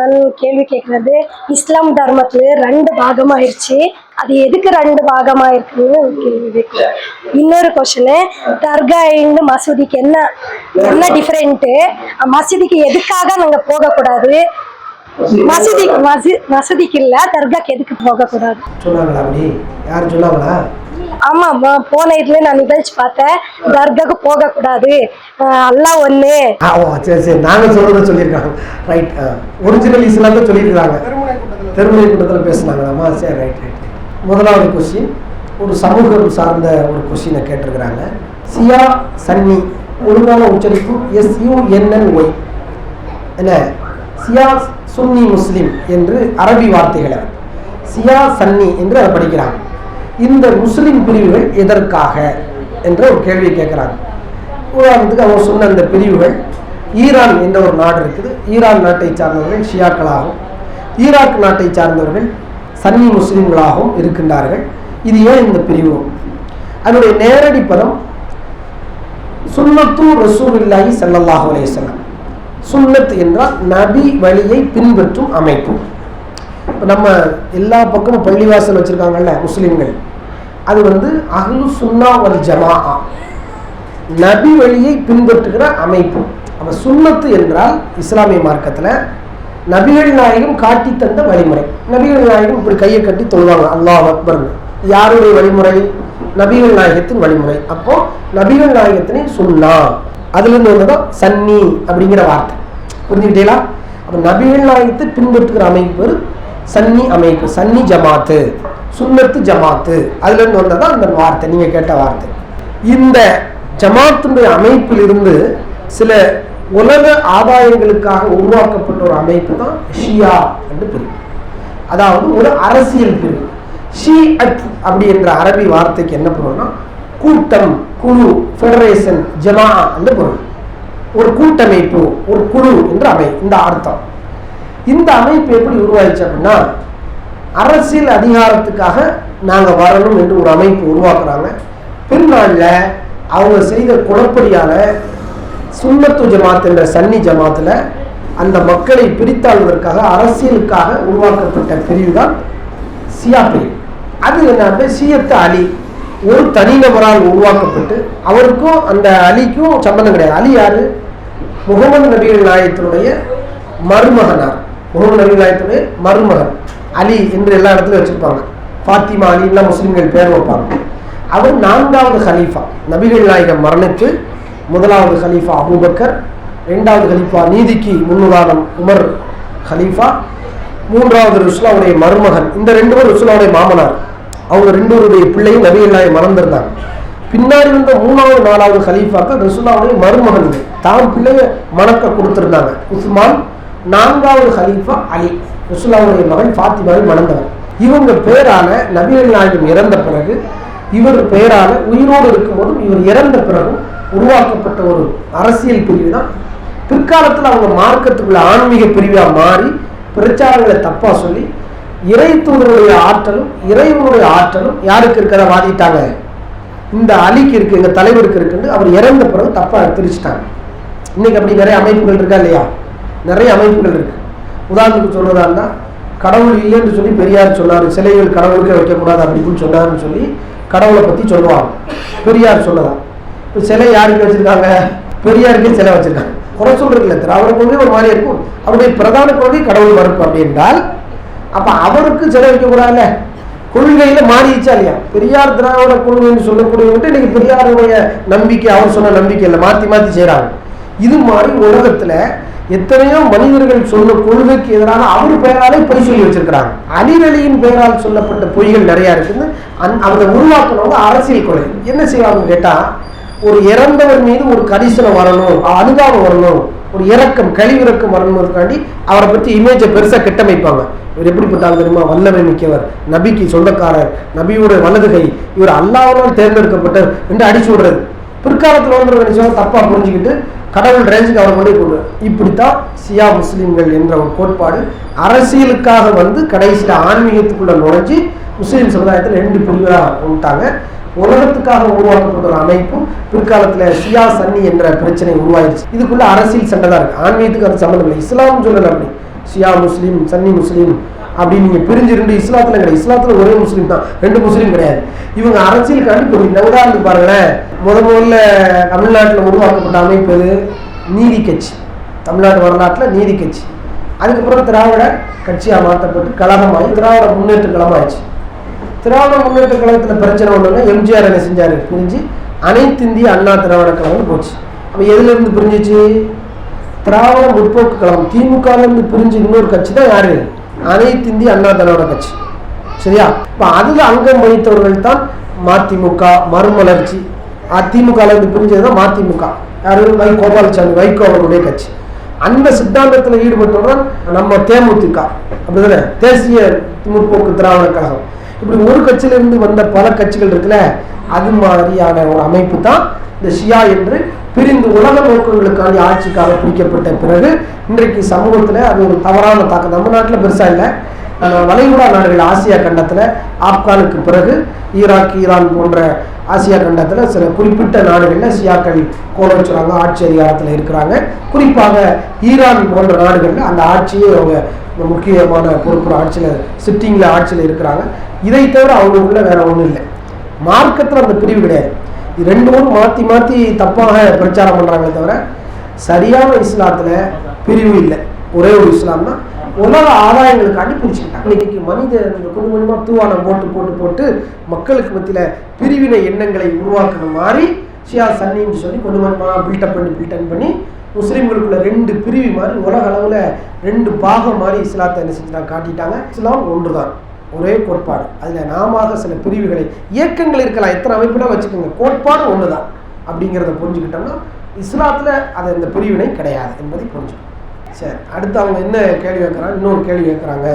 நான் கேள்வி கேட்கறது இஸ்லாம் தர்மத்துல ரெண்டு பாகமாயிருச்சு. அது எதுக்கு ரெண்டு பாகமாக இருக்குன்னு கேள்வி இன்னொரு கொஷனு தர்கா இந்த மசூதிக்கு என்ன என்ன டிஃபரெண்ட்டு மசூதிக்கு எதுக்காக நாங்க போகக்கூடாது? மசூதி மசூதிக்கு இல்ல தர்காக்கு எதுக்கு போகக்கூடாது? சொன்னாங்களா அப்படி? யார் சொன்னாங்களா ஆமா ஆமா போன இதுல நான் நிகழ்ச்சி பார்த்தேன். தர்காக்கு போகக்கூடாது. அஹ் அல்லாஹ் ஒண்ணு. ஆ ஓ சரி சரி. நாங்கள் சொல்கிறத சொல்லியிருக்காங்க. ரைட் ஒரிஜினல் இஸ்லாத்தை சொல்லியிருக்காங்க. திருமலை கூட்டத்தில். பேசுனாங்களாமா சரி ரைட் ரைட் முதலாவது கொஸ்டின் ஒரு சமூகம் சார்ந்த ஒரு கொஸ்டினை கேட்டிருக்கிறாங்க. சியா சன்னி ஒழுங்கான உச்சரிப்பு எஸ் யூஎன்என் ஒய். என்ன? சியா சுன்னி முஸ்லிம் என்று அரபி வார்த்தைகளை. சியா சன்னி என்று அதை படிக்கிறாங்க. இந்த முஸ்லிம் பிரிவுகள் எதற்காக என்ற ஒரு கேள்வி கேட்குறாங்க. உதாரணத்துக்கு அவங்க சொன்ன அந்த பிரிவுகள் ஈரான் என்ற ஒரு நாடு இருக்குது. ஈரான் நாட்டை சார்ந்தவர்கள் ஷியாக்களாகவும் ஈராக் நாட்டை சார்ந்தவர்கள் சன்னி முஸ்லிம்களாகவும் இருக்கின்றார்கள். இது ஏன் இந்த பிரிவு? அதனுடைய நேரடி பதம் சுன்னத்து ரசூல் இல்லாஹி அலைஹி வஸல்லம். சுன்னத் என்றால் நபி வழியை பின்பற்றும் அமைப்பு. இப்போ நம்ம எல்லா பக்கமும் பள்ளிவாசல் வச்சுருக்காங்கல்ல முஸ்லீம்கள். அது வந்து அகலு சுன்னா வல் ஜமா நபி வழியை பின்பற்றுகிற அமைப்பு. அப்போ சுண்ணத்து என்றால் இஸ்லாமிய மார்க்கத்தில் நபிகள் நாயகம் காட்டி தந்த வழிமுறை. நபிகள் நாயகம் இப்படி கையை கட்டி தொழுவாங்க. அல்லாஹ் அக்பர்னு. யாருடைய வழிமுறை? நபிகள் நாயகத்தின் வழிமுறை. அப்போ நபிகள் நாயகத்தினை சுண்ணா அதுலேருந்து வந்ததான் சன்னி அப்படிங்கிற வார்த்தை. புரிஞ்சுக்கிட்டீங்களா? அப்போ நபிகள் நாயகத்தை பின்பற்றுகிற அமைப்பு சன்னி அமைப்பு சன்னி ஜமாத்து. சுண்ணத்து ஜமாத்து. அதுலேருந்து வந்ததான் அந்த வார்த்தை நீங்கள் கேட்ட வார்த்தை. இந்த ஜமாத்துடைய அமைப்பிலிருந்து சில உலக ஆதாயங்களுக்காக உருவாக்கப்பட்ட ஒரு அமைப்பு தான் ஷியா என்று பிரிவு அதாவது ஒரு அரசியல் பிரிவு. ஷி அட் அப்படி என்ற அரபி வார்த்தைக்கு என்ன பொருள்னா கூட்டம் குழு ஃபெடரேஷன் ஜமா என்று பொருள். ஒரு கூட்டமைப்பு ஒரு குழு என்று அமை இந்த அர்த்தம். இந்த அமைப்பு எப்படி உருவாயிச்சு அப்படின்னா அரசியல் அதிகாரத்துக்காக நாங்கள் வரணும் என்று ஒரு அமைப்பு உருவாக்குறாங்க. பின்னாளில் அவங்க செய்த குழப்படியால சுண்ணத்து ஜமாத் என்ற சன்னி ஜமாத்தில் அந்த மக்களை பிரித்தாள்வதற்காக அரசியலுக்காக உருவாக்கப்பட்ட பிரிவு தான் சியா பிரிவு. அது என்ன சியத்து அலி. ஒரு தனிநபரால் உருவாக்கப்பட்டு அவருக்கும் அந்த அலிக்கும் சம்பந்தம் கிடையாது. அலி யாரு? முகமது நபிகள் நாயகத்தினுடைய மருமகனார். முகமது நபிகள் நாயத்தினுடைய மருமகன். அலி என்று எல்லா இடத்துலையும் வச்சிருப்பாங்க. ஃபாத்திமா அலின்னா முஸ்லீம்கள் பேர் வைப்பாங்க. அவர் நான்காவது ஹலீஃபா நபிகள் நாயகம் மரணித்து முதலாவது ஹலீஃபா அபூபக்கர் இரண்டாவது ஹலீஃபா நீதிக்கு முன்னுதாரணம் உமர் ஹலீஃபா மூன்றாவது ருஸ்லாவுடைய மருமகன் இந்த ரெண்டு பேரும் ருஸ்லாவுடைய மாமனார் அவங்க ரெண்டு பேருடைய பிள்ளையும் நபிகள் நாயகம் மறந்துருந்தாங்க பின்னாடி வந்த மூணாவது நாலாவது ஹலீஃபாக்கள் ரசுல்லாவுடைய மருமகன்கள் தாம் பிள்ளைய மணக்க கொடுத்துருந்தாங்க உஸ்மான் நான்காவது ஹலீஃபா அலி ரசுல்லாவுடைய மகன் ஃபாத்திமாவை மணந்தவர். இவங்க பேரான நபிகள் நாயகம் இறந்த பிறகு இவர் பெயரால உயிரோடு இருக்கும்போதும் இவர் இறந்த பிறகும் உருவாக்கப்பட்ட ஒரு அரசியல் பிரிவு தான் பிற்காலத்தில் அவங்க மார்க்கத்துக்குள்ள ஆன்மீக பிரிவாக மாறி பிரச்சாரங்களை தப்பா சொல்லி இறை தூதருடைய ஆற்றலும் இறைவனுடைய ஆற்றலும் யாருக்கு இருக்கிறத வாதிட்டாங்க? இந்த அலிக்கு இருக்கு எங்கள் தலைவருக்கு இருக்குன்னு அவர் இறந்த பிறகு தப்பாக பிரிச்சுட்டாங்க. இன்னைக்கு அப்படி நிறைய அமைப்புகள் இருக்கா இல்லையா? நிறைய அமைப்புகள் இருக்கு. உதாரணத்துக்கு சொல்றதா கடவுள் இல்லைன்னு சொல்லி பெரியார் சொன்னார் சிலைகள் கடவுளுக்கே வைக்கக்கூடாது அப்படின்னு சொன்னாருன்னு சொல்லி கடவுளை பத்தி சொல்லுவாங்க. பெரியார் சொன்னதா இப்போ சிலை யாருக்கு வச்சிருக்காங்க? பெரியாருக்கே சிலை வச்சிருக்காங்க. குறை சொல்றது இல்லை திராவிட கொள்கை ஒரு மாதிரி இருக்கும். அவருடைய பிரதான கொள்கை கடவுள் மறுப்பு அப்படின்றால் அப்ப அவருக்கு சிலை வைக்கக்கூடாதுல்ல? கொள்கையில மாறிடுச்சா இல்லையா? பெரியார் திராவிட கொள்கைன்னு சொல்லக்கூடியவங்க இன்னைக்கு பெரியாருடைய நம்பிக்கை அவர் சொன்ன நம்பிக்கை இல்லை. மாத்தி மாத்தி செய்யறாங்க இது மாதிரி உலகத்துல எத்தனையோ மனிதர்கள் சொன்ன கொள்கைக்கு எதிரான அவர் பெயராலே பொய் சொல்லி வச்சிருக்கிறாங்க. அலிவலியின் பெயரால் சொல்லப்பட்ட பொய்கள் நிறைய இருக்குன்னு அந் அதை உருவாக்குனவங்க அரசியல் கொலை. என்ன செய்வாங்க கேட்டா ஒரு இறந்தவர் மீது ஒரு கரிசனம் வரணும் அனுதாபம் வரணும் ஒரு இறக்கம் கழிவிறக்கம் வரணுங்கிறதுக்காண்டி அவரை பற்றி இமேஜை பெருசாக கட்டமைப்பாங்க. இவர் எப்படிப்பட்டாலும் தெரியுமா? வல்லமை மிக்கவர் நபிக்கு சொந்தக்காரர் நபியோட வலதுகை இவர் அல்லாஹ்வால் தேர்ந்தெடுக்கப்பட்டவர் என்று அடிச்சு விடுறது. பிற்காலத்தில் வந்து நினைச்சவங்க தப்பாக புரிஞ்சுக்கிட்டு கடவுள் ரேஞ்சுக்கு அவரை கொண்டு போடுவார் இப்படித்தான் சியா முஸ்லீம்கள் என்ற ஒரு கோட்பாடு அரசியலுக்காக வந்து கடைசியில் ஆன்மீகத்துக்குள்ளே நுழைஞ்சி முஸ்லீம் சமுதாயத்தில் ரெண்டு பிரிவுகளாக விட்டாங்க உலகத்துக்காக உருவாக்கப்பட்ட ஒரு அமைப்பும் பிற்காலத்தில் சியா சன்னி என்ற பிரச்சனை உருவாயிருச்சு. இதுக்குள்ள அரசியல் சண்டை தான் இருக்குது ஆன்மீகத்துக்கு அது சம்மந்தம் இல்லை. இஸ்லாம் சொல்லல அப்படி. ஷியா முஸ்லீம் சன்னி முஸ்லீம் அப்படின்னு நீங்கள் பிரிஞ்சு ரெண்டு இஸ்லாத்தில் கிடையாது. இஸ்லாத்தில் ஒரே முஸ்லீம் தான். ரெண்டு முஸ்லீம் கிடையாது. இவங்க அரசியலுக்காண்டி போய் உதாரணத்துக்கு பாருங்களேன். முத முதல்ல தமிழ்நாட்டில் உருவாக்கப்பட்ட அமைப்பு எது? நீதி கட்சி. தமிழ்நாடு வரலாற்றில் நீதி கட்சி. அதுக்கப்புறம் திராவிட கட்சியாக மாற்றப்பட்டு கழகமாகி திராவிட முன்னேற்ற கழகமாகிடுச்சு திராவிட முன்னேற்ற கழகத்தில் பிரச்சனை ஒன்றுன்னா எம்ஜிஆர் என்ன செஞ்சார்? பிரிஞ்சு? அனைத்து இந்திய அண்ணா திராவிட கழகம் போச்சு. அப்போ எதுலேருந்து பிரிஞ்சிச்சு? திராவிட முற்போக்கு கழகம். திமுகலேருந்து பிரிஞ்சு இன்னொரு கட்சி தான் யார்? அனைத்து இந்திய அண்ணா திராவிட கட்சி. சரியா? இப்போ அதில் அங்கம் வகித்தவர்கள் தான் மதிமுக மறுமலர்ச்சி. அதிமுகலேருந்து பிரிஞ்சது தான் மதிமுக. யாரும் வை கோபாலசாமி வைகோ அவர்களுடைய கட்சி. அந்த சித்தாந்தத்தில் ஈடுபட்டவுடன் நம்ம தேமுதிக. அப்படிதானே? தேசிய முற்போக்கு திராவிட கழகம். இப்படி ஒரு கட்சியிலிருந்து வந்த பல கட்சிகள் இருக்குல்ல அது மாதிரியான ஒரு அமைப்பு தான் இந்த ஷியா என்று பிரிந்து உலக நோக்கங்களுக்காண்டி ஆட்சிக்காக பிடிக்கப்பட்ட பிறகு இன்றைக்கு சமூகத்தில் அது ஒரு தவறான தாக்கம். நம்ம நாட்டில் பெருசாக இல்லை. வளைகுடா நாடுகள் ஆசியா கண்டத்தில் ஆப்கானுக்கு பிறகு ஈராக் ஈரான் போன்ற ஆசியா கண்டத்தில் சில குறிப்பிட்ட நாடுகளில் சியாக்கள் கோல வச்சுறாங்க ஆட்சி அதிகாரத்தில் இருக்கிறாங்க. குறிப்பாக ஈரான் போன்ற நாடுகளில் அந்த ஆட்சியே அவங்க முக்கியமான பொறுப்பு ஆட்சியில் சிட்டிங்கில் ஆட்சியில் இருக்கிறாங்க. இதை தவிர அவங்களுக்குள்ள வேற ஒன்றும் இல்லை. மார்க்கத்தில் அந்த பிரிவு கிடையாது. ரெண்டு பேரும் மாற்றி மாற்றி தப்பாக பிரச்சாரம் பண்ணுறாங்களே தவிர சரியான இஸ்லாத்தில் பிரிவு இல்லை. ஒரே ஒரு இஸ்லாம் தான் உலக ஆதாயங்களுக்காண்டி பிரிச்சுக்கிட்டாங்க. இன்னைக்கு மனித கொஞ்சம் கொஞ்சமாக தூவானம் போட்டு போட்டு போட்டு மக்களுக்கு மத்தியில் பிரிவினை எண்ணங்களை உருவாக்குற மாதிரி ஷியா சன்னின்னு சொல்லி கொஞ்சம் கொஞ்சமாக பில்டப் பண்ணி பில்டன் பண்ணி முஸ்லீம்களுக்குள்ள ரெண்டு பிரிவு மாதிரி உலக அளவில் ரெண்டு பாகம் மாதிரி இஸ்லாத்தை என்ன செஞ்சுட்டாங்க காட்டிட்டாங்க. இஸ்லாம் ஒன்று தான் ஒரே கோட்பாடு. அதில் நாம சில பிரிவுகளை இயக்கங்கள் இருக்கலாம். எத்தனை அமைப்புனா வச்சுக்கோங்க. கோட்பாடு ஒன்று தான் அப்படிங்கிறத புரிஞ்சுக்கிட்டோம்னா இஸ்லாத்தில் அது இந்த பிரிவினை கிடையாது என்பதை புரிஞ்சுக்கணும். சரி அடுத்து அவங்க என்ன கேள்வி கேட்குறாங்க? இன்னொரு கேள்வி கேட்குறாங்க.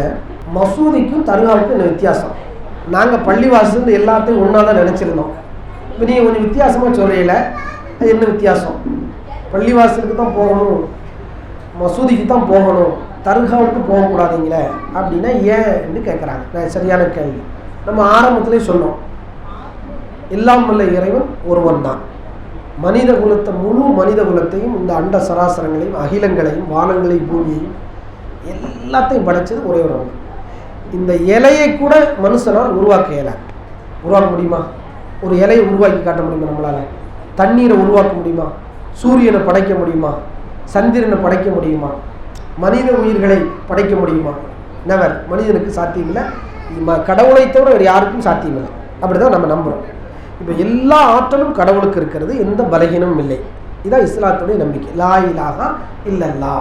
மசூதிக்கும் தர்காவுக்கும் என்ன வித்தியாசம்? நாங்கள் பள்ளிவாசல் எல்லாத்தையும் ஒன்றா தான் நினச்சிருந்தோம். இப்போ நீங்கள் கொஞ்சம் வித்தியாசமாக சொல்கிறீங்கள அது என்ன வித்தியாசம்? பள்ளிவாசலுக்கு தான் போகணும் மசூதிக்கு தான் போகணும் தர்காவுக்கு போகக்கூடாதுங்களே அப்படின்னா ஏன்னு கேட்குறாங்க. நான் சரியான கேள்வி. நம்ம ஆரம்பத்துலேயே சொன்னோம் எல்லாம் உள்ள இறைவன் ஒருவன் தான். மனித குலத்தை முழு மனித குலத்தையும் இந்த அண்ட சராசரங்களையும் அகிலங்களையும் வானங்களையும் பூமியையும் எல்லாத்தையும் படைச்சது ஒரே ஒரு தான் இந்த இலையை கூட மனுஷனால் உருவாக்க இயலாது உருவாக்க முடியுமா? ஒரு இலையை உருவாக்கி காட்ட முடியுமா நம்மளால்? தண்ணீரை உருவாக்க முடியுமா? சூரியனை படைக்க முடியுமா? சந்திரனை படைக்க முடியுமா? மனித உயிர்களை படைக்க முடியுமா? நவர் மனிதனுக்கு சாத்தியம் இல்லை. ம- கடவுளை தவிர வேறு யாருக்கும் சாத்தியம் இல்லை. அப்படிதான் நம்ம நம்புகிறோம் இப்போ எல்லா ஆற்றலும் கடவுளுக்கு இருக்கிறது எந்த பலகீனமும் இல்லை. இதான் இஸ்லாத்துடைய நம்பிக்கை. லா இலாகா இல்லல்லா.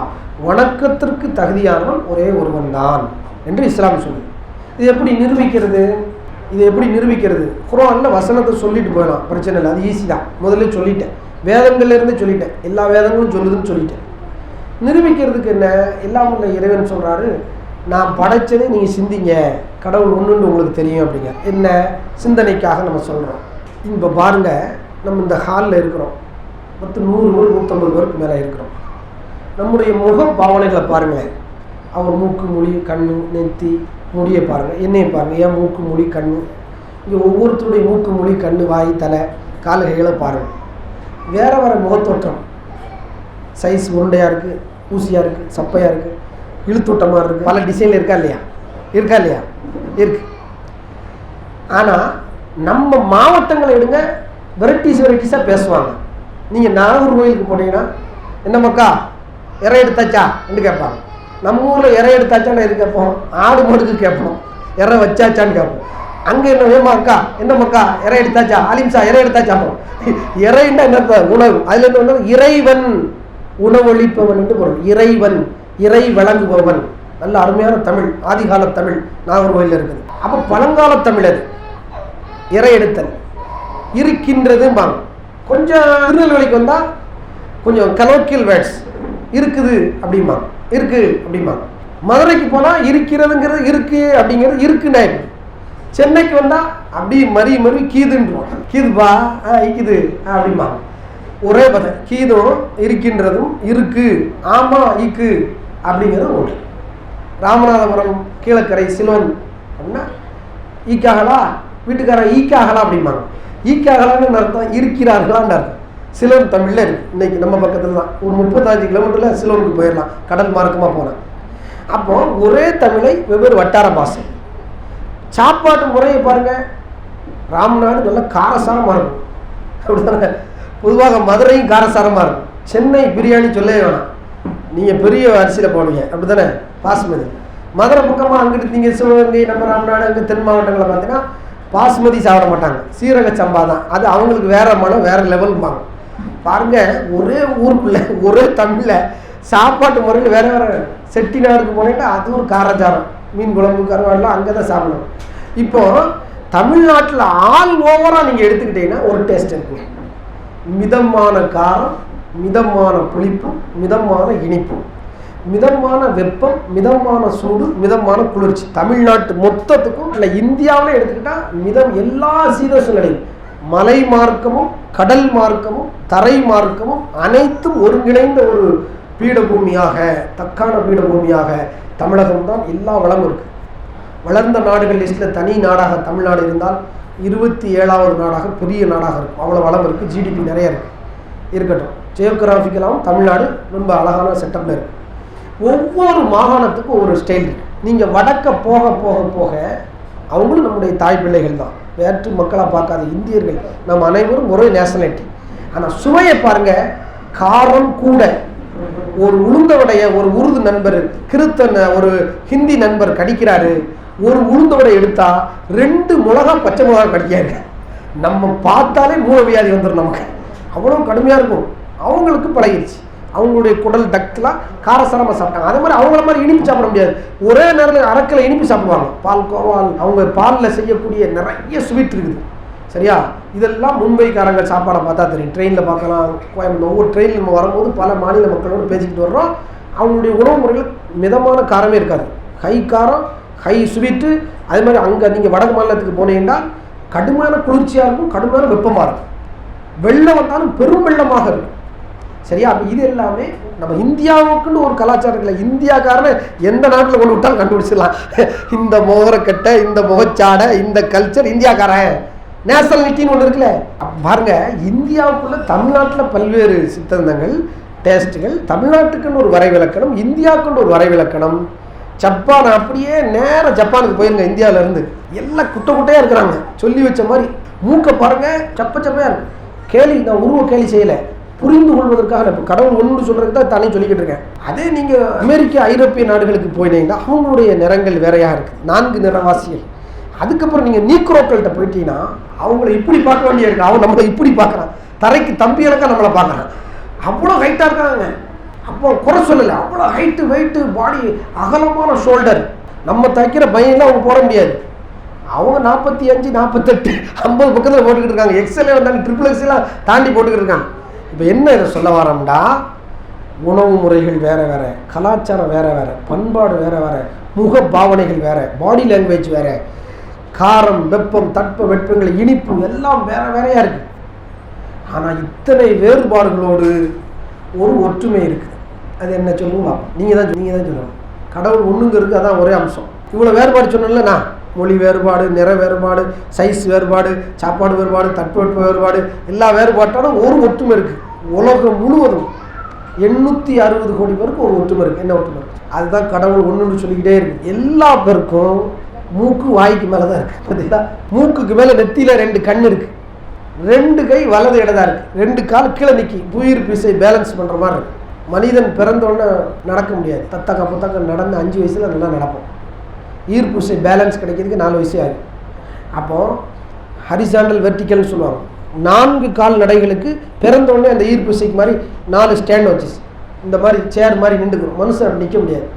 வணக்கத்திற்கு தகுதியானவன் ஒரே ஒருவன் தான் என்று இஸ்லாம் சொல்லுது. இது எப்படி நிரூபிக்கிறது? இது எப்படி நிரூபிக்கிறது? குரான்ல வசனத்தை சொல்லிட்டு போயிடலாம். பிரச்சனை இல்லை. அது ஈஸி தான். முதல்ல சொல்லிட்டேன். வேதங்கள்ல இருந்து சொல்லிட்டேன். எல்லா வேதங்களும் சொல்லுதுன்னு சொல்லிட்டேன். நிரூபிக்கிறதுக்கு என்ன? எல்லாம் உள்ள இறைவன் சொல்றாரு நான் படைச்சதே நீங்க சிந்திங்க. கடவுள் ஒன்றுன்னு உங்களுக்கு தெரியும் அப்படிங்க. என்ன? சிந்தனைக்காக நம்ம சொல்றோம். இப்போ பாருங்கள் நம்ம இந்த ஹாலில் இருக்கிறோம். மொத்தம் நூறு பேர் நூற்றம்பது பேருக்கு மேலே இருக்கிறோம். நம்முடைய முக பாவனைகளை பாருங்களேன். அவர் மூக்கு மொழி கண்ணு நெத்தி முடியை பாருங்கள் என்னையை பாருங்கள் ஏன் மூக்கு மொழி கண் இங்கே ஒவ்வொருத்தருடைய மூக்கு மொழி கண் வாய் தலை கால் கைகளை பாருங்கள் வேற வேறு முகத்தோற்றம். சைஸ் உருண்டையாக இருக்குது ஊசியாக இருக்குது சப்பையாக இருக்குது இழுத்தூட்டமாக இருக்குது பல டிசைனில் இருக்கா இல்லையா? இருக்கா இல்லையா? இருக்கு. ஆனால் நம்ம மாவட்டங்களை எடுங்க வெரைட்டிஸ் வெரைட்டிஸாக பேசுவாங்க. நீங்கள் நாகூர் கோயிலுக்கு போனீங்கன்னா என்ன மக்கா இறை எடுத்தாச்சா? என்று கேட்பாங்க. நம்ம ஊரில் இறை எடுத்தாச்சான்னு எது கேட்போம்? ஆடு மாடுக்கு கேட்போம். இறை வச்சாச்சான்னு கேட்போம். அங்கே என்ன வேமா அக்கா என்ன மக்கா இறை எடுத்தாச்சா? அலிம்சா இறை எடுத்தாச்சா? இறைன்னா என்ன உணவு. அதில் என்ன ஒன்று இறைவன் உணவளிப்பவன் என்று பொருள். இறைவன் இறை வழங்குபவன். நல்ல அருமையான தமிழ் ஆதிகால தமிழ் நாகர்கோயிலில் இருக்குது. அப்போ பழங்கால தமிழ் அது. இறை எடுத்தல் இருக்கின்றதும்பாங்க. கொஞ்சம் திருநெல்வேலிக்கு வந்தால் கொஞ்சம் கலோக்கியல் வேர்ட்ஸ் இருக்குது அப்படிம்பாங்க. இருக்கு அப்படிம்பாங்க. மதுரைக்கு போனால் இருக்கிறதுங்கிறது இருக்கு அப்படிங்கிறது இருக்குன்னு ஆயிடும் சென்னைக்கு வந்தால் அப்படி மறி மறி கீதுன்றோம் கீதுபா ஆ இக்குது ஆ, அப்படிம்பாங்க. ஒரே பதம். கீதும் இருக்கின்றதும் இருக்கு. ஆமா இக்கு அப்படிங்கிறது ஒன்று. ராமநாதபுரம் கீழக்கரை சிலோன் அப்படின்னா ஈக்காகலா வீட்டுக்காரன் ஈக்காகலா அப்படிம்பாங்க. ஈக்காகலான்னு அர்த்தம் இருக்கிறார்களான்னு அர்த்தம். சிலோன் தமிழில் இருக்குது இன்னைக்கு நம்ம பக்கத்தில் தான். ஒரு முப்பத்தஞ்சு கிலோமீட்டரில் சிலோனுக்கு போயிடலாம். கடல் மார்க்கமாக போனேன் அப்போ ஒரே தமிழை வெவ்வேறு வட்டார பாஷை. சாப்பாட்டு முறையை பாருங்க. ராம்நாடு நல்ல காரசாரமாக இருக்கும். அப்படித்தானே பொதுவாக மதுரையும் காரசாரமாக இருக்கும். சென்னை பிரியாணி சொல்லவே வேணாம். நீங்கள் பெரிய அரிசியில் போடுவீங்க அப்படி தானே மதுரை பக்கமாக அங்கிட்டு நீங்கள் சிவகங்கை நம்ம ராம்நாடு அங்கே தென் மாவட்டங்களில் பார்த்தீங்கன்னா பாஸ்மதி சாப்பிட மாட்டாங்க. சீரக சம்பா தான். அது அவங்களுக்கு வேற மனம் வேற லெவல்பாங்க பாருங்க ஒரே ஊருக்குள்ள ஒரே தமிழில் சாப்பாட்டு முறையில் வேற வேற செட்டிநாடுக்கு போனீங்கன்னா அது ஒரு காரச்சாரம். மீன் குழம்பு கருவாடெலாம் அங்கே தான் சாப்பிடணும். இப்போ தமிழ்நாட்டில் ஆல் ஓவராக நீங்கள் எடுத்துக்கிட்டீங்கன்னா ஒரு டேஸ்ட் இருக்குங்க மிதமான காரம் மிதமான புளிப்பு மிதமான இனிப்பு. மிதமான வெப்பம் மிதமான சூடு மிதமான குளிர்ச்சி. தமிழ்நாட்டு மொத்தத்துக்கும் இல்லை இந்தியாவில் எடுத்துக்கிட்டால் மிதம் எல்லா சீதோஷங்களையும் மலை மார்க்கமும் கடல் மார்க்கமும் தரை மார்க்கமும் அனைத்தும் ஒருங்கிணைந்த ஒரு பீடபூமியாக தக்கான பீடபூமியாக தமிழகம் தான் எல்லா வளமும் இருக்குது வளர்ந்த நாடுகள் லிஸ்ட்டில் தனி நாடாக தமிழ்நாடு இருந்தால் இருபத்தி ஏழாவது நாடாக பெரிய நாடாக இருக்கும். அவ்வளோ வளம் இருக்குது ஜிடிபி நிறைய இருக்குது இருக்கட்டும். ஜியோகிராஃபிக்கலாகவும் தமிழ்நாடு ரொம்ப அழகான செட்டப்பில் இருக்குது ஒவ்வொரு மாகாணத்துக்கும் ஒரு ஸ்டைல் நீங்கள் வடக்க போக போக போக அவங்களும் நம்முடைய தாய் பிள்ளைகள் தான். வேற்று மக்களாக பார்க்காத இந்தியர்கள். நம்ம அனைவரும் ஒரே நேஷனாலிட்டி ஆனால் சுவையை பாருங்க காரம் கூட. ஒரு உளுந்தவடைய ஒரு உருது நண்பர் கிறித்தன் ஒரு ஹிந்தி நண்பர் கடிக்கிறாரு. ஒரு உளுந்தவடை எடுத்தா ரெண்டு மிளகா பச்சை மிளகா கடிக்காரு நம்ம பார்த்தாலே மூல வியாதி வந்துடும் நமக்கு. அவ்வளோ கடுமையாக இருக்கும். அவங்களுக்கு பழகிடுச்சு அவங்களுடைய குடல் டக்லாம் காரசாரமாக சாப்பிட்டாங்க. அதே மாதிரி அவங்கள மாதிரி இனிப்பு சாப்பிட முடியாது. ஒரே நேரத்தில் அரக்கில் இனிப்பு சாப்பிடுவாங்க. பால் கோவால் அவங்க பாலில் செய்யக்கூடிய நிறைய ஸ்வீட் இருக்குது. சரியா? இதெல்லாம் மும்பைக்காரங்க சாப்பாடை பார்த்தா தெரியும். ட்ரெயினில் பார்க்கலாம். கோயம்புத்தூர் ஒவ்வொரு ட்ரெயினில் நம்ம வரும்போது பல மாநில மக்களோடு பேசிக்கிட்டு வர்றோம். அவங்களுடைய உணவு முறைகள் மிதமான காரமே இருக்காது. ஹை காரம் ஹை ஸ்வீட்டு அதே மாதிரி அங்கே நீங்கள் வடக்கு மாநிலத்துக்கு போனீங்கன்னா கடுமையான குளிர்ச்சியாக இருக்கும் கடுமையான வெப்பமாக இருக்கும். வெள்ளம் வந்தாலும் பெரும் வெள்ளமாக இருக்கும். சரியா? அப்போ இது எல்லாமே நம்ம இந்தியாவுக்குன்னு ஒரு கலாச்சாரம் இல்லை. இந்தியாக்காரன் எந்த நாட்டில் கொண்டு விட்டாலும் கண்டுபிடிச்சிடலாம். இந்த முகரக்கட்டை இந்த முகச்சாடை இந்த கல்ச்சர் இந்தியாக்காரன். நேஷனாலிட்டின்னு ஒன்று இருக்குல்ல. பாருங்க இந்தியாவுக்குள்ள தமிழ்நாட்டில் பல்வேறு சித்தாந்தங்கள் டேஸ்ட்டுகள் தமிழ்நாட்டுக்குன்னு ஒரு வரைவிலக்கணம் இந்தியாவுக்குன்னு ஒரு வரைவிலக்கணம். ஜப்பான் அப்படியே நேராக ஜப்பானுக்கு போயிருங்க இந்தியாவிலேருந்து. எல்லாம் குட்டை குட்டையாக இருக்கிறாங்க. சொல்லி வச்ச மாதிரி மூக்கை பாருங்க சப்ப சப்பையாக இருக்கு. கேலி நான் உருவ கேலி செய்யலை. புரிந்து கொள்வதற்காக இப்போ கடவுள் ஒன்று சொல்கிறதுக்கு தான் தானே சொல்லிக்கிட்டு இருக்கேன். அதே நீங்கள் அமெரிக்க ஐரோப்பிய நாடுகளுக்கு போயினீங்கன்னா அவங்களுடைய நிறங்கள் வேறையாக இருக்குது. நான்கு நிறவாசிகள். அதுக்கப்புறம் நீங்கள் நீக்ரோக்கள்கிட்ட போயிட்டீங்கன்னா அவங்கள இப்படி பார்க்க வேண்டிய இருக்கு. அவன் நம்மளை இப்படி பார்க்குறான். தரைக்கு தம்பி இலக்கா நம்மளை பார்க்குறான். அவ்வளோ ஹைட்டாக இருக்காங்க. அப்போ குறை சொல்லலை. அவ்வளோ ஹைட்டு வெயிட்டு பாடி அகலமான ஷோல்டர் நம்ம தைக்கிற பையன்லாம் அவங்க போட முடியாது. அவங்க நாற்பத்தி அஞ்சு நாற்பத்தெட்டு ஐம்பது பக்கத்தில் போட்டுக்கிட்டு இருக்காங்க. எக்ஸ்எல்ஏ வந்தாங்க ட்ரிபிள் எக்ஸ்எல்லாம் தாண்டி போட்டுக்கிட்டு இருக்காங்க. இப்போ என்ன இதை சொல்ல வரோம்டா உணவு முறைகள் வேறு வேறு கலாச்சாரம் வேறு வேறு பண்பாடு வேறு வேறு முக பாவனைகள் வேறு பாடி லாங்குவேஜ் வேறு காரம் வெப்பம் தட்ப வெப்பங்கள் இனிப்பு எல்லாம் வேறு வேறையாக இருக்குது ஆனால் இத்தனை வேறுபாடுகளோடு ஒரு ஒற்றுமை இருக்குது அது என்ன சொல்லுங்க நீங்கள் தான் நீங்கள் தான் சொல்லணும். கடவுள் ஒன்றுங்கிறது அதான் ஒரே அம்சம். இவ்வளோ வேறுபாடு சொன்னேன்ல நான். மொழி வேறுபாடு நிற வேறுபாடு சைஸ் வேறுபாடு சாப்பாடு வேறுபாடு தட்பவெட்ப வேறுபாடு எல்லா வேறுபாட்டோட ஒரு ஒற்றுமை இருக்குது உலகம் முழுவதும் எண்ணூற்றி அறுபது கோடி பேருக்கு ஒரு ஒற்றுமை இருக்குது என்ன ஒற்றுமை? அதுதான் கடவுள் ஒன்றுன்னு சொல்லிக்கிட்டே இருக்கு. எல்லா பேருக்கும் மூக்கு வாய்க்கு மேலே தான் இருக்குது பார்த்தீங்களா? மூக்குக்கு மேலே நெத்தியில் ரெண்டு கண் இருக்குது ரெண்டு கை வலது இடதா இருக்கு. ரெண்டு கால் கீழே நிக்கி. புயிர் பிசை பேலன்ஸ் பண்ற மாதிரி இருக்கு. மனிதன் பிறந்தோடனே நடக்க முடியாது. தத்தக்க புத்தக்க நடந்து அஞ்சு வயசுல நல்லா நடப்போம். ஈர்ப்பு பேலன்ஸ் கிடைக்கிறதுக்கு நாலு வயசே ஆகும். அப்போ ஹரிசாண்டல் வெர்டிக்கல்னு சொல்லுவாங்க. நான்கு கால் நடைகளுக்கு பிறந்த அந்த ஈர்ப்பு விசைக்கு மாதிரி நாலு ஸ்டாண்ட் வச்சு இந்த மாதிரி சேர் மாதிரி நின்றுக்கணும் மனுஷன் அப்படி நிற்க முடியாது.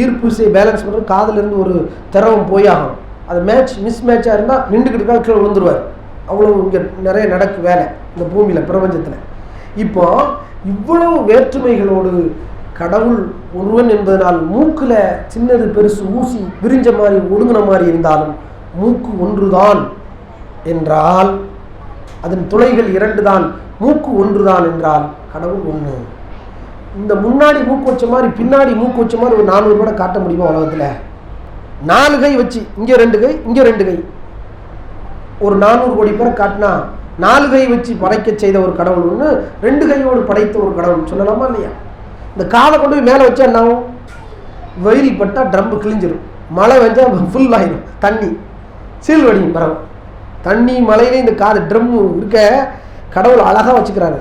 ஈர்ப்பு விசை பேலன்ஸ் பண்ணுறது காதுல இருந்து ஒரு திரவம் போய் ஆகணும். அது மேட்ச் மிஸ் மேட்சாக இருந்தால் நின்றுக்கிட்டு இருக்கா கீழே விழுந்துருவார். அவ்வளோ இங்கே நிறைய நடக்கு வேலை இந்த பூமியில் பிரபஞ்சத்தில். இப்போ இவ்வளவு வேற்றுமைகளோடு கடவுள் ஒருவன் என்பதனால் மூக்கில் சின்னது பெருசு ஊசி விரிஞ்ச மாதிரி ஒடுங்கின மாதிரி இருந்தாலும் மூக்கு ஒன்றுதான் என்றால் அதன் துளைகள் இரண்டு தான் மூக்கு ஒன்றுதான் என்றால் கடவுள் ஒன்று இந்த முன்னாடி மூக்கு வச்ச மாதிரி பின்னாடி மூக்கு வச்ச மாதிரி ஒரு நானூறு கூட காட்ட முடியுமா உலகத்தில்? நாலு கை வச்சு இங்கே ரெண்டு கை இங்கே ரெண்டு கை. ஒரு நானூறு கோடி பேரை காட்டினா நாலு கை வச்சு படைக்க செய்த ஒரு கடவுள் ஒன்று ரெண்டு கையோடு படைத்த ஒரு கடவுள். சொல்லலாமா இல்லையா? இந்த காதை கொண்டு போய் மேலே வச்சா என்ன வெயில் பட்டால் ட்ரம்பு கிழிஞ்சிடும் மழை வச்சா ஃபுல் ஆயிடும் தண்ணி சீல் வடியும் பரவாயில்ல தண்ணி மலையிலே இந்த காது ட்ரம்மு இருக்க கடவுள் அழகாக வச்சுக்கிறாரு.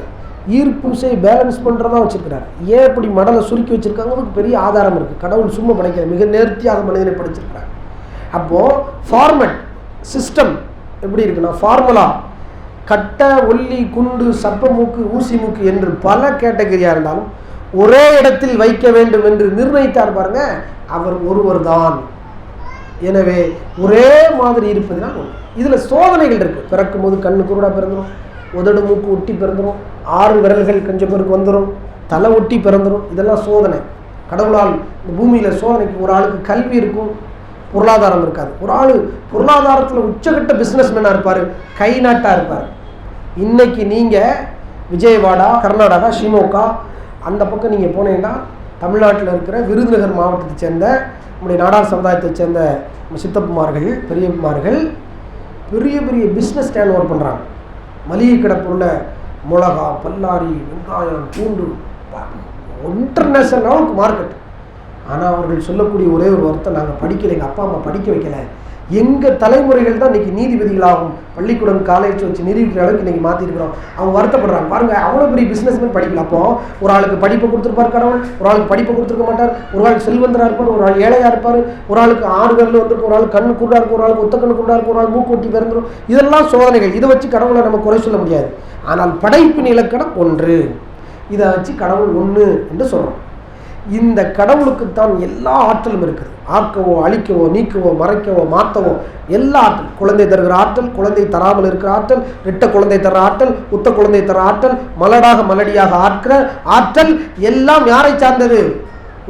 ஈர்ப்பு பேலன்ஸ் பண்ணுறதா வச்சுருக்கிறாரு ஏன் இப்படி மடலை சுருக்கி வச்சுருக்காங்கிறதுக்கு பெரிய ஆதாரம் இருக்குது கடவுள் சும்மா படைக்கிற மிக நேர்த்தியாக மனிதனை படைச்சிருக்கிறார். அப்போது ஃபார்மெட் சிஸ்டம் எப்படி இருக்குன்னா ஃபார்முலா கட்ட ஒல்லி குண்டு சப்ப மூக்கு ஊசி மூக்கு என்று பல கேட்டகரியாக இருந்தாலும் ஒரே இடத்தில் வைக்க வேண்டும் என்று நிர்ணயித்தார் பாருங்க அவர் ஒருவர் தான் எனவே ஒரே மாதிரி இருப்பதுனால் ஒன்று. இதில் சோதனைகள் இருக்குது பிறக்கும் போது கண்ணு குருடாக பிறந்துடும் உதடு மூக்கு ஒட்டி பிறந்துடும் ஆறு விரல்கள் கொஞ்சம் பேருக்கு வந்துடும் தலை ஒட்டி பிறந்துடும் இதெல்லாம் சோதனை. கடவுளால் இந்த பூமியில் சோதனைக்கு ஒரு ஆளுக்கு கல்வி இருக்கும் பொருளாதாரம் இருக்காது. ஒரு ஆள் பொருளாதாரத்தில் உச்சகட்ட பிஸ்னஸ்மேனாக இருப்பார் கை நாட்டாக இருப்பார். இன்னைக்கு நீங்கள் விஜயவாடா கர்நாடகா ஷிமோகா அந்த பக்கம் நீங்கள் போனீங்கன்னா தமிழ்நாட்டில் இருக்கிற விருதுநகர் மாவட்டத்தை சேர்ந்த நம்முடைய நாடார் சமுதாயத்தைச் சேர்ந்த சித்தப்புமார்கள் பெரியப்புமார்கள் பெரிய பெரிய பிஸ்னஸ் டேன் ஒர்க் பண்ணுறாங்க மளிகை கடை பொருளை மிளகா பல்லாரி வெங்காயம் பூண்டு இன்டர்நேஷனல் மார்க்கெட் ஆனால் அவர்கள் சொல்லக்கூடிய ஒரே ஒரு வார்த்தை நாங்கள் படிக்கலை எங்கள் அப்பா அம்மா படிக்க வைக்கலை. எங்கள் தலைமுறைகள் தான் இன்றைக்கி நீதிபதிகளாகும் பள்ளிக்கூடம் காலேஜ் வச்சு நிரூபிக்கிற அளவுக்கு இன்னைக்கு மாற்றிருக்கிறோம் அவங்க வருத்தப்படுறாங்க. பாருங்கள் அவ்வளோ பெரிய பிஸ்னஸ்மேன் படிக்கல. அப்போ ஒரு ஆளுக்கு படிப்பை கொடுத்துருப்பார் கடவுள் ஒரு ஆளுக்கு படிப்பை கொடுத்துருக்க மாட்டார். ஒரு ஆளுக்கு செல்வந்தராக இருப்பார் ஒரு ஆள் ஏழையாக இருப்பார். ஒரு ஆளுக்கு ஆறு விரல் வந்துருக்கு ஒரு ஆள் கண்ணு குருடா இருக்கும் ஒரு ஆளுக்கு ஒத்த கண்ணு குருடா இருக்கும் ஒரு ஆள் மூக்கூட்டி பிறந்துடும் இதெல்லாம் சோதனைகள். இதை வச்சு கடவுளை நம்ம குறை சொல்ல முடியாது. ஆனால் படைப்பின் இலக்கணம் ஒன்று. இதை வச்சு கடவுள் ஒன்று என்று சொல்கிறோம் இந்த கடவுளுக்குத்தான் எல்லா ஆற்றலும் இருக்குது. ஆக்கவோ அழிக்கவோ நீக்கவோ மறைக்கவோ மாற்றவோ எல்லா ஆற்றல். குழந்தை தருகிற ஆற்றல் குழந்தை தராமல் இருக்கிற ஆற்றல் ரெட்ட குழந்தை தர ஆற்றல் உத்த குழந்தை தர ஆற்றல் மலடாக மலடியாக ஆற்கிற ஆற்றல் எல்லாம் யாரை சார்ந்தது?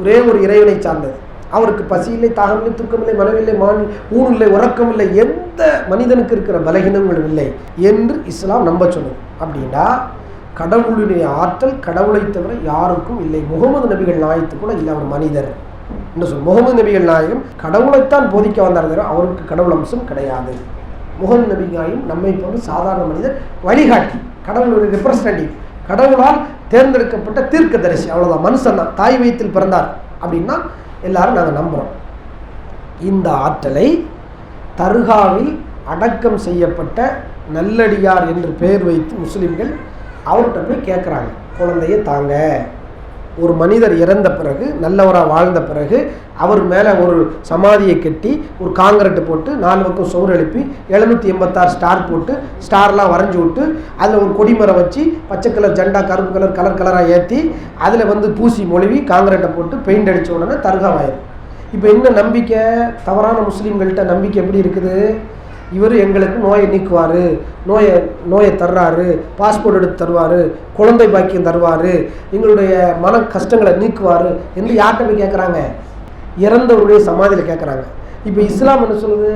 ஒரே ஒரு இறைவனை சார்ந்தது. அவருக்கு பசியில்லை தாகமில்லை தூக்கமில்லை மனமில்லை மான் ஊனில்லை உறக்கமில்லை எந்த மனிதனுக்கு இருக்கிற பலகீனங்களும் இல்லை என்று இஸ்லாம் நம்ப சொன்னது அப்படின்னா கடவுளுடைய ஆற்றல் கடவுளை தவிர யாருக்கும் இல்லை. முகமது நபிகள் நாயத்து கூட இல்லை அவர் மனிதர். என்ன சொல் முகமது நபிகள் நாயகம் கடவுளைத்தான் போதிக்க வந்தார் தவிர அவருக்கு கடவுள் அம்சம் கிடையாது. முகமது நபி நாயகம் நம்மை போன்ற சாதாரண மனிதர் வழிகாட்டி கடவுளுடைய ரெப்ரசன்டேட்டிவ் கடவுளால் தேர்ந்தெடுக்கப்பட்ட தீர்க்கதரிசி அவ்வளோதான் மனுஷன் தான் தாய் வயிற்றில் பிறந்தார் அப்படின்னா எல்லாரும் நாங்கள் நம்புகிறோம் இந்த ஆற்றலை தர்காவில் அடக்கம் செய்யப்பட்ட நல்லடியார் என்று பெயர் வைத்து முஸ்லிம்கள் அவர்கிட்ட போய் கேட்குறாங்க குழந்தைய தாங்க. ஒரு மனிதர் இறந்த பிறகு நல்லவராக வாழ்ந்த பிறகு அவர் மேலே ஒரு சமாதியை கட்டி ஒரு காங்கிரட்டு போட்டு நாலு பக்கம் சுவர் எழுப்பி எழுநூற்றி எண்பத்தாறு ஸ்டார் போட்டு ஸ்டார்லாம் வரைஞ்சி விட்டு அதில் ஒரு கொடிமரம் வச்சு பச்சை கலர் ஜெண்டா கருப்பு கலர் கலர் கலராக ஏற்றி அதில் வந்து பூசி மொழிவி காங்கிரட்டை போட்டு பெயிண்ட் அடித்த உடனே தர்காவாயிரும் இப்போ என்ன நம்பிக்கை? தவறான முஸ்லீம்கள்கிட்ட நம்பிக்கை எப்படி இருக்குது? இவர் எங்களுக்கு நோயை நீக்குவார். நோயை நோயை தர்றாரு. பாஸ்போர்ட் எடுத்து தருவார். குழந்தை பாக்கியம் தருவார். எங்களுடைய மன கஷ்டங்களை நீக்குவார் என்று யார்கிட்ட போய் கேட்குறாங்க இறந்தவருடைய சமாதியில் கேட்குறாங்க இப்போ இஸ்லாம் என்ன சொல்லுது?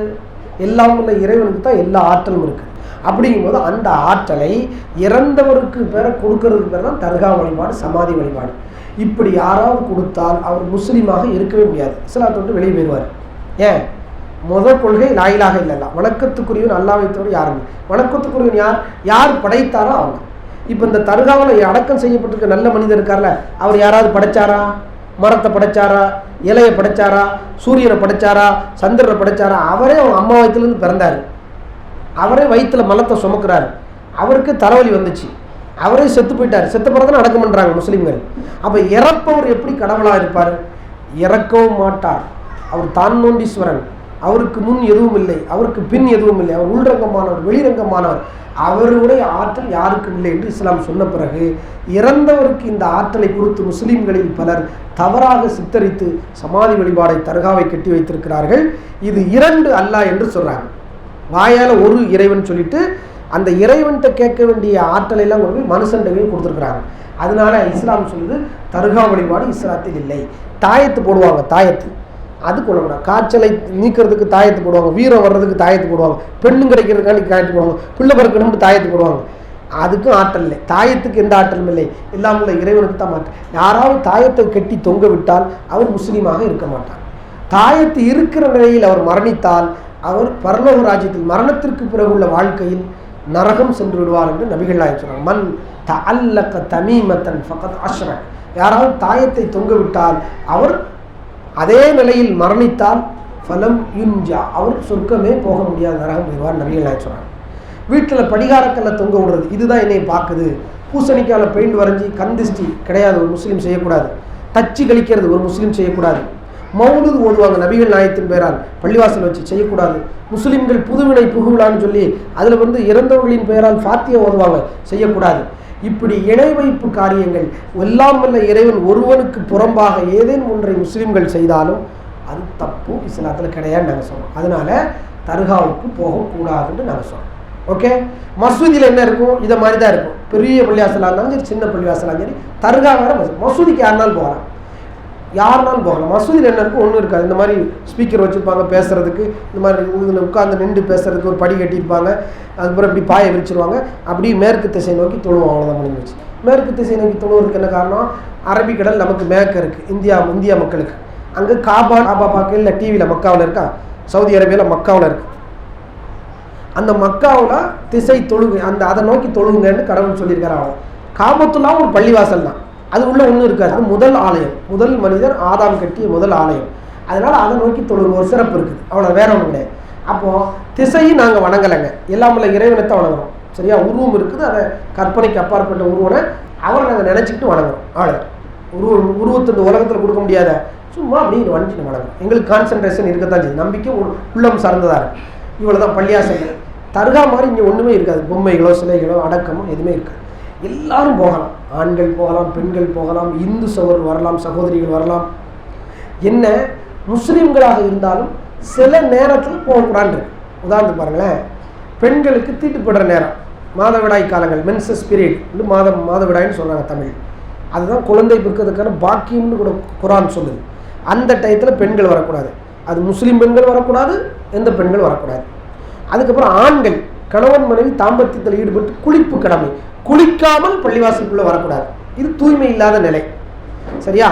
எல்லாம் உள்ள இறைவனுக்கு தான் எல்லா ஆற்றலும் இருக்குது அப்படிங்கும்போது அந்த ஆற்றலை இறந்தவருக்கு பேர கொடுக்கறதுக்கு பேர் தான் தர்கா வழிபாடு சமாதி வழிபாடு. இப்படி யாராவது கொடுத்தால் அவர் முஸ்லீமாக இருக்கவே முடியாது. இஸ்லாத்தை விட்டு வெளியே போயிடுவார். ஏன்? முதல் கொள்கை லாயிலாக இல்லைல்ல. வணக்கத்துக்குரியவன் அல்லாவை தவிர யாரும் வணக்கத்துக்குரியவன் யார்? யார் படைத்தாரோ அவங்க. இப்போ இந்த தருகாவில் அடக்கம் செய்யப்பட்டிருக்க நல்ல மனிதர் இருக்கார்ல அவர் யாராவது படைச்சாரா? மரத்தை படைச்சாரா? இலையை படைச்சாரா? சூரியனை படைச்சாரா? சந்திரனை படைச்சாரா? அவரே அவங்க அம்மா வயிற்றுலேருந்து பிறந்தார். அவரே வயிற்றுல மலத்தை சுமக்கிறார். அவருக்கு தலைவலி வந்துச்சு. அவரே செத்து போயிட்டார். செத்து பிறகு அடக்கம் பண்ணுறாங்க முஸ்லீம்கள். அப்போ இறப்பவர் எப்படி கடவுளாக இருப்பார்? இறக்கவும் மாட்டார். அவர் தான் நோண்டீஸ்வரன். அவருக்கு முன் எதுவும் இல்லை. அவருக்கு பின் எதுவும் இல்லை. அவர் உள்ரங்கமானவர் வெளிரங்கமானவர். அவருடைய ஆற்றல் யாருக்கும் இல்லை என்று இஸ்லாம் சொன்ன பிறகு இறந்தவருக்கு இந்த ஆற்றலை கொடுத்து முஸ்லீம்களில் பலர் தவறாக சித்தரித்து சமாதி வழிபாடை தர்காவை கட்டி வைத்திருக்கிறார்கள். இது இரண்டு அல்ல என்று சொல்றாங்க. வாயால் ஒரு இறைவன் சொல்லிட்டு அந்த இறைவன்கிட்ட கேட்க வேண்டிய ஆற்றலை எல்லாம் கொண்டு போய் மனுஷன்கிட்ட கொடுத்துருக்குறாங்க. அதனால இஸ்லாம் சொல்லுது தர்கா வழிபாடு இஸ்லாத்தில் இல்லை. தாயத்து போடுவாங்க தாயத்து. அது கொள்ளக்கூடாது காய்ச்சலை நீக்கிறதுக்கு தாயத்து போடுவாங்க வீரம் வர்றதுக்கு தாயத்து போடுவாங்க பெண்ணும் கிடைக்கிறதுக்காண்டி தாயத்து போடுவாங்க பிள்ளை பிறக்கணும்னு தாயத்து போடுவாங்க. அதுக்கும் ஆற்றல் இல்லை. தாயத்துக்கு எந்த ஆற்றலும் இல்லை. எல்லாம் உள்ள இறைவனுக்கு தான் மாற்றம் யாராவது தாயத்தை கட்டி தொங்க விட்டால் அவர் முஸ்லீமாக இருக்க மாட்டார் தாயத்து இருக்கிற நிலையில் அவர் மரணித்தால் அவர் பரலோக ராஜ்யத்தில் மரணத்திற்கு பிறகு உள்ள வாழ்க்கையில் நரகம் சென்று விடுவார் என்று நபிகள் நாயகம் சொன்னாங்க மண் த அல்லக்க தமீமத்தன் ஃபகத் அஷ்ரக். யாராவது தாயத்தை தொங்க விட்டால் அவர் அதே நிலையில் மரணித்தால் ஃபலம் யுஞ்சா அவர் சொர்க்கமே போக முடியாத நரகம் போயிடுவார் நபிகள் சொல்கிறாங்க வீட்டில் படிகாரக்கல்ல தொங்க விடுறது இதுதான் என்னை பார்க்குது. பூசணிக்கால பெயிண்ட் வரைஞ்சி கந்திஷ்டி கிடையாது ஒரு முஸ்லீம் செய்யக்கூடாது. தச்சு கழிக்கிறது ஒரு முஸ்லீம் செய்யக்கூடாது. மௌலுது ஓதுவாங்க நபிகள் நாயத்தின் பேரால் பள்ளிவாசல் வச்சு செய்யக்கூடாது. முஸ்லீம்கள் புதுவினை புகுவிழான்னு சொல்லி அதில் வந்து இறந்தவர்களின் பெயரால் ஃபாத்திய ஓதுவாங்க செய்யக்கூடாது. இப்படி இணை வைப்பு காரியங்கள் எல்லாம் வல்ல இறைவன் ஒருவனுக்கு புறம்பாக ஏதேனும் ஒன்றை முஸ்லீம்கள் செய்தாலும் அது தப்பு. இஸ்லாத்தில் கிடையாதுன்னு நாங்கள் சொல்கிறோம் அதனால தர்காவுக்கு போகக்கூடாதுன்னு நாங்கள் சொல்றோம். ஓகே மசூதியில் என்ன இருக்கும்? இதை மாதிரி தான் இருக்கும். பெரிய பள்ளிவாசலாக இருந்தாலும் சரி சின்ன பள்ளிவாசலாக சரி தர்கா வேறு மசூதி. மசூதிக்கு யாருனாலும் போகிறான் யாருனாலும் போகலாம். மசூதியில் என்ன இருக்கும் ஒன்றும் இருக்காது. இந்த மாதிரி ஸ்பீக்கர் வச்சுருப்பாங்க பேசுகிறதுக்கு இந்த மாதிரி இதில் உட்காந்து நின்று பேசுகிறதுக்கு ஒரு படி கட்டியிருப்பாங்க. அதுக்கப்புறம் இப்படி பாயை விரிச்சிருவாங்க. அப்படி மேற்கு திசை நோக்கி தொழுவோம். அவ்வளோதான் முடிஞ்சிச்சு மேற்கு திசை நோக்கி தொழுவதுக்கு என்ன காரணம்? அரபிக்கடல் நமக்கு மேற்க இருக்குது இந்தியா இந்தியா மக்களுக்கு. அங்கே காபா காபா பார்க்க இல்லை டிவியில் மக்காவில் இருக்கா? சவுதி அரேபியாவில் மக்காவில் இருக்குது அந்த மக்காவில் திசை தொழுகு அந்த அதை நோக்கி தொழுகுங்கன்னு கடவுள் சொல்லியிருக்காரு அவன் காபத்துலாம் ஒரு பள்ளிவாசல் தான். அது உள்ள ஒன்றும் இருக்காது. அது முதல் ஆலயம். முதல் மனிதர் ஆதாம் கட்டிய முதல் ஆலயம். அதனால் அதை நோக்கி தொழுகு ஒரு சிறப்பு இருக்குது. அவ்வளோ வேற ஒன்றும் கிடையாது. அப்போது திசையும் நாங்கள் வணங்கலைங்க. எல்லாம் உள்ள இறைவனத்தை வணங்குறோம். சரியா? உருவம் இருக்குது. அதை கற்பனைக்கு அப்பாற்பட்ட உருவனை அவரை நாங்கள் நினச்சிக்கிட்டு வணங்குறோம். ஆளு. உருவ உருவத்தை இந்த உலகத்தில் கொடுக்க முடியாத. சும்மா அப்படின்னு வணிச்சு வணங்குறோம். எங்களுக்கு கான்சன்ட்ரேஷன் இருக்கத்தான் செய்யுது. நம்பிக்கை உள்ளம் சார்ந்ததாக இருக்கு. இவ்வளோ தான் பள்ளியாசங்கள் தர்கா மாதிரி இங்கே ஒன்றுமே இருக்காது. பொம்மைகளோ சிலைகளோ அடக்கமோ எதுவுமே இருக்காது. எல்லாரும் போகலாம். ஆண்கள் போகலாம் பெண்கள் போகலாம் இந்து சகோதரர் வரலாம் சகோதரிகள் வரலாம். என்ன? முஸ்லீம்களாக இருந்தாலும் சில நேரத்தில் போகக்கூடாது உதாரணத்துக்கு பாருங்களேன். பெண்களுக்கு தீட்டுப்படுற நேரம். மாதவிடாய் காலங்கள் மென்சஸ் பீரியட் மாதம் மாதவிடாய்னு சொல்கிறாங்க தமிழ். அதுதான் குழந்தை பிறக்கிறதுக்கான பாக்கியம்னு கூட குரான் சொல்லுது. அந்த டயத்தில் பெண்கள் வரக்கூடாது. அது முஸ்லீம் பெண்கள் வரக்கூடாது எந்த பெண்கள் வரக்கூடாது. அதுக்கப்புறம் ஆண்கள். கணவன் மனைவி தாம்பத்தியத்தில் ஈடுபட்டு குளிப்பு கடமை. குளிக்காமல் பள்ளிவாசலுக்குள்ளே வரக்கூடாது. இது தூய்மை இல்லாத நிலை. சரியா?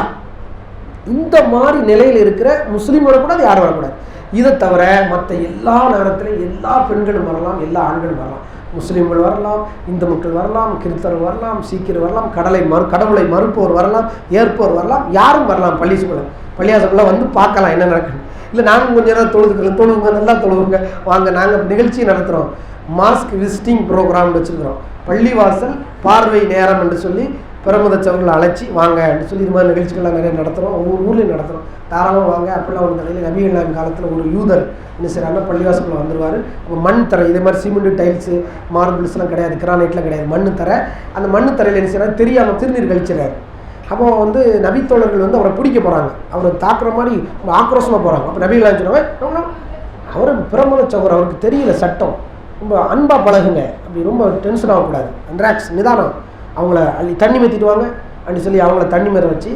இந்த மாதிரி நிலையில் இருக்கிற முஸ்லீம் வரக்கூடாது யாரும் வரக்கூடாது. இதை தவிர மற்ற எல்லா நேரத்திலும் எல்லா பெண்களும் வரலாம் எல்லா ஆண்களும் வரலாம். முஸ்லீம்கள் வரலாம் இந்து மக்கள் வரலாம் கிறிஸ்தவர் வரலாம் சீக்கியர் வரலாம் கடலை மறு கடவுளை மறுப்போர் வரலாம் ஏற்போர் வரலாம் யாரும் வரலாம் பள்ளி சூழல பள்ளியாசக்குள்ளே வந்து பார்க்கலாம் என்ன நடக்குது இல்லை நாங்கள் கொஞ்சம் நேரம் தொழுதுக்கிறோம் தொழுவுங்க நல்லா தொழுவுங்க வாங்க நாங்கள் நிகழ்ச்சி நடத்துகிறோம் மாஸ்க் விசிட்டிங் ப்ரோக்ராம் வச்சுருக்கிறோம் பள்ளிவாசல் பார்வை நேரம் என்று சொல்லி பிரமதச்சவர்களை அழைச்சி வாங்க அப்படின்னு சொல்லி இது மாதிரி நிகழ்ச்சிகள்லாம் நிறைய நடத்துகிறோம் ஒவ்வொரு ஊர்லேயும் நடத்துகிறோம் தாராளமாக வாங்க. அப்படிலாம் ஒரு நிலையில் நபிகள் நாயகம் காலத்தில் ஒரு யூதர் என்ன செய்கிறாங்க பள்ளிவாசலில் வந்துடுவார் அப்போ மண் தரை இதே மாதிரி சிமெண்ட் டைல்ஸு மார்பிள்ஸ்லாம் கிடையாது கிரானைட்லாம் கிடையாது மண் தரை. அந்த மண் தரையில் என்ன செய்யறாரு தெரியாமல் திருநீர் கழிச்சிடறாரு அப்போ வந்து நபித்தோழர்கள் வந்து அவரை பிடிக்க போகிறாங்க அவரை தாக்குற மாதிரி ஆக்ரோஷமாக போகிறாங்க அப்போ நபிகள் நாயகம் சொன்னாங்க அவர் பிரமத அவருக்கு தெரியல சட்டம். ரொம்ப அன்பாக பழகுங்க. அப்படி ரொம்ப டென்ஷன் ஆகக்கூடாது ரிலாக்ஸ் நிதானம். அவங்கள அள்ளி தண்ணி ஊற்றிட்டு வாங்க. அப்படின்னு சொல்லி அவங்கள தண்ணி மேற வச்சு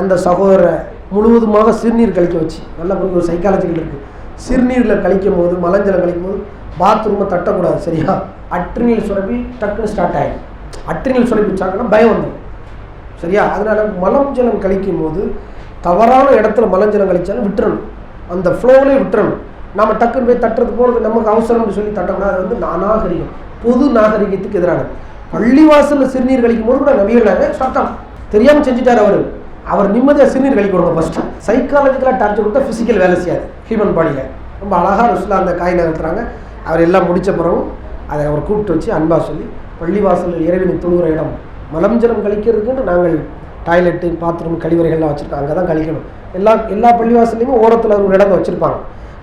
அந்த சகோதரரை முழுவதுமாக சிறுநீர் கழிக்க வச்சு நல்ல ஒரு சைக்காலஜிக்கல் இருக்குது சிறுநீரில் கழிக்கும் போது மலஞ்சலம் கழிக்கும் போது பாத்ரூமை தட்டக்கூடாது சரியா? அட்ரினில் சுரப்பி டக்குன்னு ஸ்டார்ட் ஆகிடும் அட்ரினில் சுரப்பி வச்சாங்கன்னா பயம் வந்துடும் சரியா? அதனால் மலம் ஜலம் கழிக்கும் போது தவறான இடத்துல மலஞ்சலம் கழிச்சாலும் விட்டுறணும். அந்த ஃப்ளோவிலே விட்டுறணும். நம்ம டக்குன்னு போய் தட்டுறது போகிறது நமக்கு அவசரம்னு சொல்லி தட்டக்கூடாது. அது வந்து நாகரிகம் பொது நாகரிகத்துக்கு எதிரானது. பள்ளிவாசலில் சிறுநீர் கழிக்கும் போது கூட நபிகளாக சட்டம். தெரியாமல் செஞ்சுட்டார் அவர். அவர் நிம்மதியாக சிறுநீர் கழிக்க கொடுங்க ஃபஸ்ட்டு சைக்காலஜிக்கலாக டார்ச்சர் கொடுத்தா ஃபிசிக்கல் வேலை செய்யாது. ஹியூமன் பாடியில். ரொம்ப அழகாக ரசுல்லா அந்த காய் நகர்த்துறாங்க. அவர் எல்லாம் முடித்த பிறகும் அதை அவர் கூப்பிட்டு வச்சு அன்பாக சொல்லி பள்ளிவாசலில் இறைவனை தொழுகிற இடம் மலம் ஜலம் கழிக்கிறதுக்குன்னு நாங்கள் டாய்லெட்டு பாத்ரூம் கழிவறைகள்லாம் வச்சுருக்கோம். அங்கே தான் கழிக்கணும். எல்லா எல்லா பள்ளிவாசல்லையுமே ஓரத்தில் ஒரு இடம் வச்சுருப்பாங்க.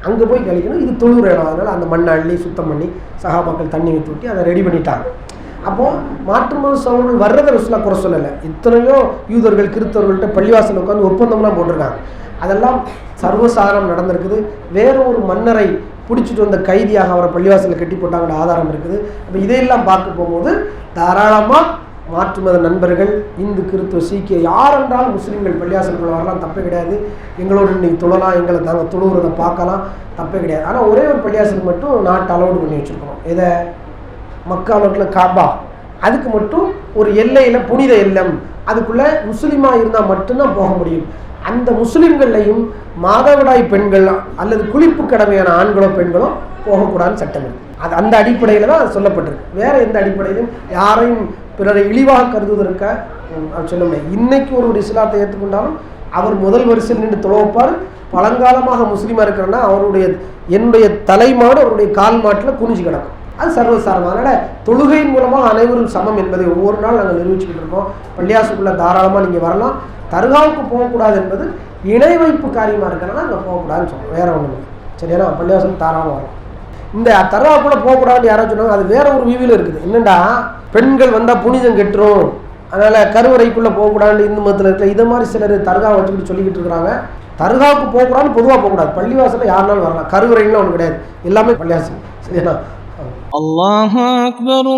அங்கே போய் கழிக்கணும். இது தொழுகிற இடம். அதனால் அந்த மண்ணை அள்ளி சுத்தம் பண்ணி சகாபாக்கள் தண்ணி ஊற்றி ஊற்றி அதை ரெடி பண்ணிட்டாங்க. அப்போது மாற்று மத வர்றதை ரசுலா குறை சொல்லலை. இத்தனையோ யூதர்கள் கிறிஸ்தவர்கள்ட்ட பள்ளிவாசல் உட்காந்து ஒப்பந்தம்லாம் போட்டிருக்காங்க. அதெல்லாம் சர்வசாதாரணம் நடந்திருக்குது. வேற ஒரு மன்னரை பிடிச்சிட்டு வந்த கைதியாக அவரை பள்ளிவாசலில் கட்டி போட்டாங்கிற ஆதாரம் இருக்குது. அப்போ இதையெல்லாம் பார்க்க போகும்போது தாராளமாக மாற்று மத நண்பர்கள் இந்து கிறிஸ்துவ சீக்கிய யார் என்றாலும் முஸ்லீம்கள் பள்ளியாசல்கள் வரலாம் தப்பே கிடையாது. எங்களோட இன்னைக்கு தொழலாம் எங்களை நாங்கள் தொழுகிறத பார்க்கலாம் தப்பே கிடையாது. ஆனால் ஒரே ஒரு பள்ளியாசல் மட்டும் நாட்டு அலோடு பண்ணி வச்சுருக்கோம் எதை? மக்காவில் காபா. அதுக்கு மட்டும் ஒரு எல்லையில் புனித இல்லம் அதுக்குள்ளே முஸ்லீமாக இருந்தால் மட்டும்தான் போக முடியும். அந்த முஸ்லீம்கள்லையும் மாதவிடாய் பெண்கள் அல்லது குளிப்பு கடமையான ஆண்களோ பெண்களோ போகக்கூடாதுன்னு சட்டம் அது அந்த அடிப்படையில் தான் அது சொல்லப்பட்டிருக்கு. வேற எந்த அடிப்படையிலும் யாரையும் பிறரை இழிவாக கருதுவதற்க சொல்லுமே அது இன்னைக்கு ஒரு இஸ்லாத்தை ஏற்றுக்கொண்டாலும் அவர் முதல் வரிசையில் நின்று தொலைப்பார் பழங்காலமாக முஸ்லீமாக இருக்கிறன்னா அவருடைய என்னுடைய தலைமாடு அவருடைய கால் மாட்டில் குனிஞ்சு கிடக்கும். அது சர்வசாரம். அதனால் தொழுகையின் மூலமாக அனைவரும் சமம் என்பதை ஒவ்வொரு நாள் நாங்கள் நிரூபிச்சுக்கிட்டு இருக்கோம். பள்ளியாசுக்குள்ளே தாராளமாக நீங்கள் வரலாம். தர்காவுக்கு போகக்கூடாது என்பது இணை வைப்பு காரியமாக இருக்கிறனால அங்கே போகக்கூடாதுன்னு சொல்லுவோம் வேற ஒன்றும் இல்லை. சரியா? பள்ளியாசம் தாராளமாக வரலாம். இந்த தர்காவுக்குள்ளே போகக்கூடாதுன்னு யாராவது சொன்னாங்க. அது வேற ஒரு விவியில் இருக்குது. என்னென்னா பெண்கள் வந்தால் புனிதம் கெட்டுரும். அதனால் கருவறைக்குள்ளே போகக்கூடாதுன்னு இந்து மதத்தில் இருக்கிற இதை மாதிரி சிலர் தர்கா வச்சுக்கிட்டு சொல்லிக்கிட்டு இருக்கிறாங்க. தர்காவுக்கு போகக்கூடாதுன்னு பொதுவாக போகக்கூடாது. பள்ளிவாசலில் யாருனாலும் வரலாம். கருவறைன்னு ஒன்று கிடையாது. எல்லாமே பள்ளிவாசல். சரியா? அல்லாஹ் அக்பர்